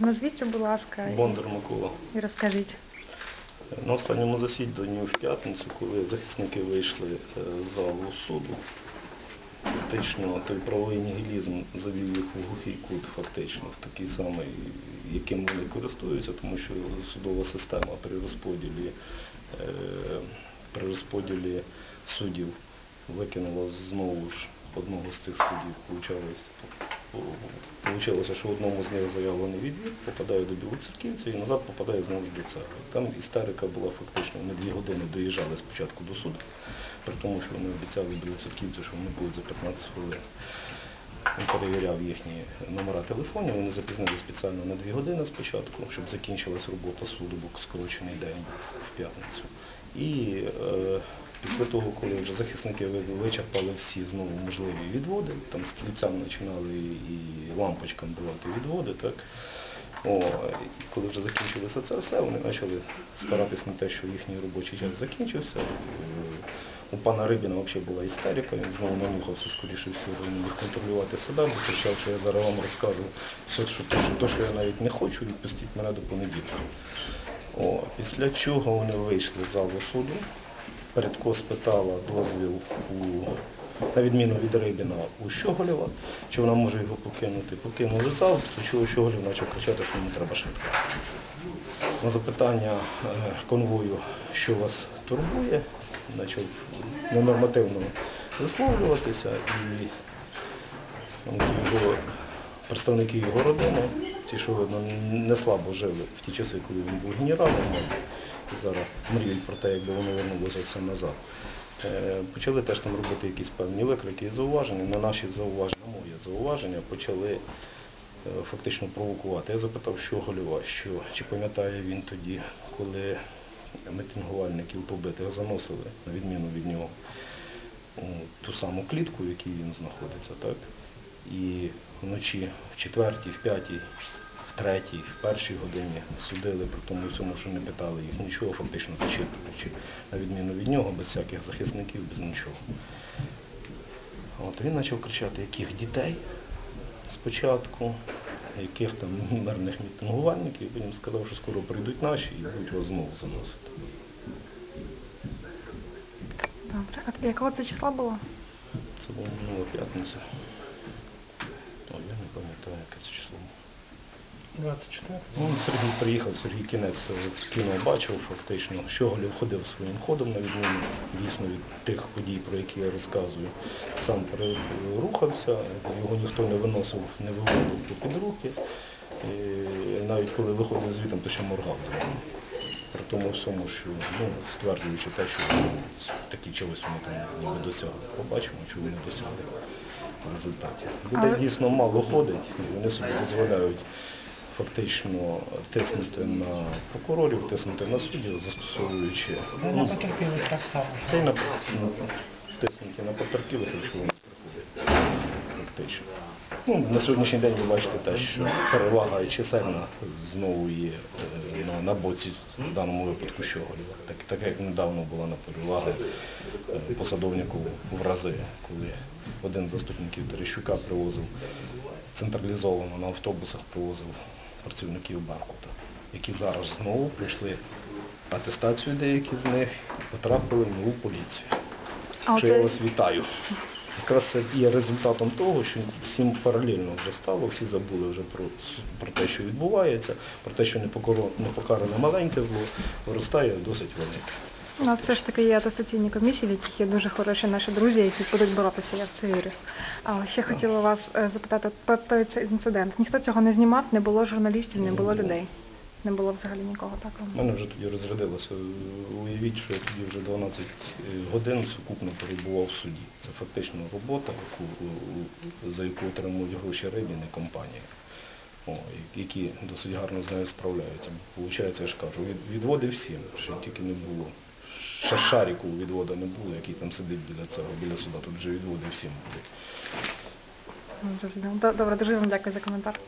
Назвіться, будь ласка, Бондар Микола. і розкажіть. На останньому засіданні в п'ятницю, коли захисники вийшли е, з залу суду, фактично той правовий нігілізм завів їх в глухий кут, фактично, в такий самий, яким вони користуються, тому що судова система при розподілі, е, при розподілі суддів викинула знову ж одного з цих суддів, получалось, Получилося, що одному з них заявлений відвід, попадає до білоцерківця і назад попадає знову до церкви. Там істерика була фактично, вони дві години доїжджали спочатку до суду, при тому, що вони обіцяли білоцерківцю, що вони будуть за 15 хвилин. Він перевіряв їхні номера телефонів, вони запізнили спеціально на дві години спочатку, щоб закінчилась робота суду, бо скорочений день в п'ятницю. І е, після того, коли вже захисники ви- вичерпали всі знову можливі відводи, там з стрільцям починали і лампочкам давати відводи, так, о, і коли вже закінчилося це все, вони почали спиратись на те, що їхній робочий час закінчився. Е, У пана Рибіна взагалі була істерика, він знову нанюхався, скоріше всього, не міг контролювати себе, бо кричав, що я зараз вам розкажу все, що, то, що, що я навіть не хочу, відпустіть мене до понеділка. О, після чого вони вийшли з залу суду. Передко спитала дозвіл у, на відміну від Рибіна у Щоголєва, чи вона може його покинути. Покинули зал, після чого Щоголєв почав кричати, що йому треба швидко. На запитання е, конвою, що вас турбує, почав ненормативно висловлюватися і ну, його представники його родини, ті, що видно, не слабо жили в ті часи, коли він був генералом, і зараз мріють про те, якби вони вернулися все назад. Е, Почали теж там робити якісь певні викрики і зауваження. На наші зауваження, на моє зауваження, почали е, фактично провокувати. Я запитав, що Голюва, що чи пам'ятає він тоді, коли митингувальників побитих заносили, на відміну від нього, ту саму клітку, в якій він знаходиться, так? І вночі в четвертій, в п'ятій, в третій, в першій годині судили при тому всьому, що не питали їх нічого, фактично зачитуючи, на відміну від нього, без всяких захисників, без нічого. От він почав кричати, яких дітей спочатку, яких там мирних мітингувальників, потім сказав, що скоро прийдуть наші і будуть вас знову заносити. Добре. А якого це числа було? Це була минула п'ятниця. Пам'ятаю, яке це число. 24. Ну, Сергій приїхав, Сергій кінець е, кіно бачив фактично. Щоголів ходив своїм ходом, на відміну дійсно від тих подій, про які я розказую. Сам рухався, його ніхто не виносив, не виводив під руки. І навіть коли виходив звітом, то ще моргав. При тому всьому, що ну, стверджуючи те, що такі чогось вони там ніби досягли. Побачимо, чи вони досягли в результаті. Людей дійсно мало ходить, і вони собі дозволяють фактично тиснути на прокурорів, тиснути на суддів, застосовуючи Ну, на потерпілих так само. та й на тиснути на потерпілих, якщо вони приходять. Фактично. Ну, на сьогоднішній день ви бачите те, що перевага чисельна знову є е, на, на боці, в даному випадку Щоголєва. Так, так як недавно була на перевага е, посадовнику в рази, коли один з заступників Терещука привозив централізовано на автобусах привозив працівників Беркута, які зараз знову прийшли атестацію деякі з них потрапили в нову поліцію. Що я вас вітаю. Якраз це є результатом того, що всім паралельно вже стало, всі забули вже про, про те, що відбувається, про те, що непокаране маленьке зло виростає досить велике. Ну, все ж таки є атестаційні комісії, в яких є дуже хороші наші друзі, які будуть боротися, я в це вірю. А ще хотіла вас е, запитати про той інцидент. Ніхто цього не знімав, не було журналістів, не було людей. Не було взагалі нікого такого. У мене вже тоді розрядилося. Уявіть, що я тоді вже 12 годин сукупно перебував в суді. Це фактично робота, яку, за яку отримують гроші Рибін і компанія, о, які досить гарно з нею справляються. Получається, я ж кажу, відводи всім, що тільки не було. Ще шаріку відвода не було, який там сидить біля цього, біля суда. Тут вже відводи всім були. Ну. Добре, дуже вам дякую за коментар.